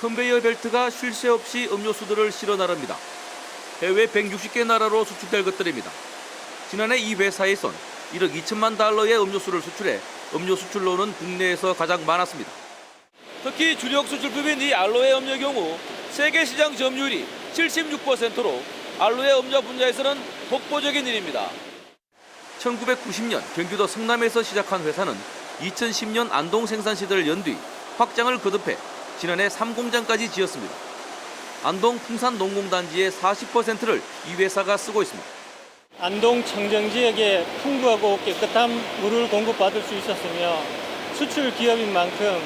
컨베이어 벨트가 쉴 새 없이 음료수들을 실어 나릅니다. 해외 160개 나라로 수출될 것들입니다. 지난해 이 회사에선 1억 2천만 달러의 음료수를 수출해 음료 수출로는 국내에서 가장 많았습니다. 특히 주력 수출품인 이 알로에 음료의 경우 세계 시장 점유율이 76%로 알로에 음료 분야에서는 독보적인 일입니다. 1990년 경기도 성남에서 시작한 회사는 2010년 안동 생산 시대를 연뒤 확장을 거듭해 지난해 3공장까지 지었습니다. 안동 풍산 농공단지의 40%를 이 회사가 쓰고 있습니다. 안동 청정 지역에 풍부하고 깨끗한 물을 공급받을 수 있었으며 수출 기업인 만큼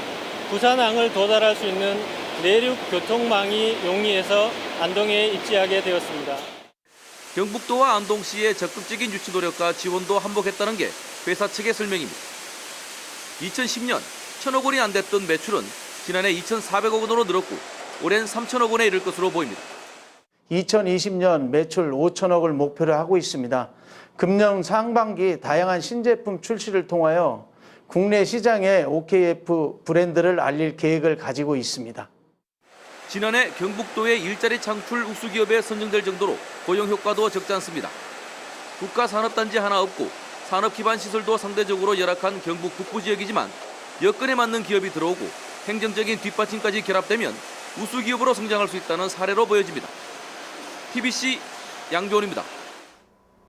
부산항을 도달할 수 있는 내륙 교통망이 용이해서 안동에 입지하게 되었습니다. 경북도와 안동시의 적극적인 유치 노력과 지원도 한몫했다는 게 회사 측의 설명입니다. 2010년 1천억 원이 안 됐던 매출은 지난해 2,400억 원으로 늘었고 올해는 3천억 원에 이를 것으로 보입니다. 2020년 매출 5천억을 목표로 하고 있습니다. 금년 상반기 다양한 신제품 출시를 통하여 국내 시장에 OKF 브랜드를 알릴 계획을 가지고 있습니다. 지난해 경북도의 일자리 창출 우수 기업에 선정될 정도로 고용 효과도 적지 않습니다. 국가 산업단지 하나 없고 산업 기반 시설도 상대적으로 열악한 경북 북부 지역이지만 여건에 맞는 기업이 들어오고 행정적인 뒷받침까지 결합되면 우수기업으로 성장할 수 있다는 사례로 보여집니다. TBC 양조원입니다.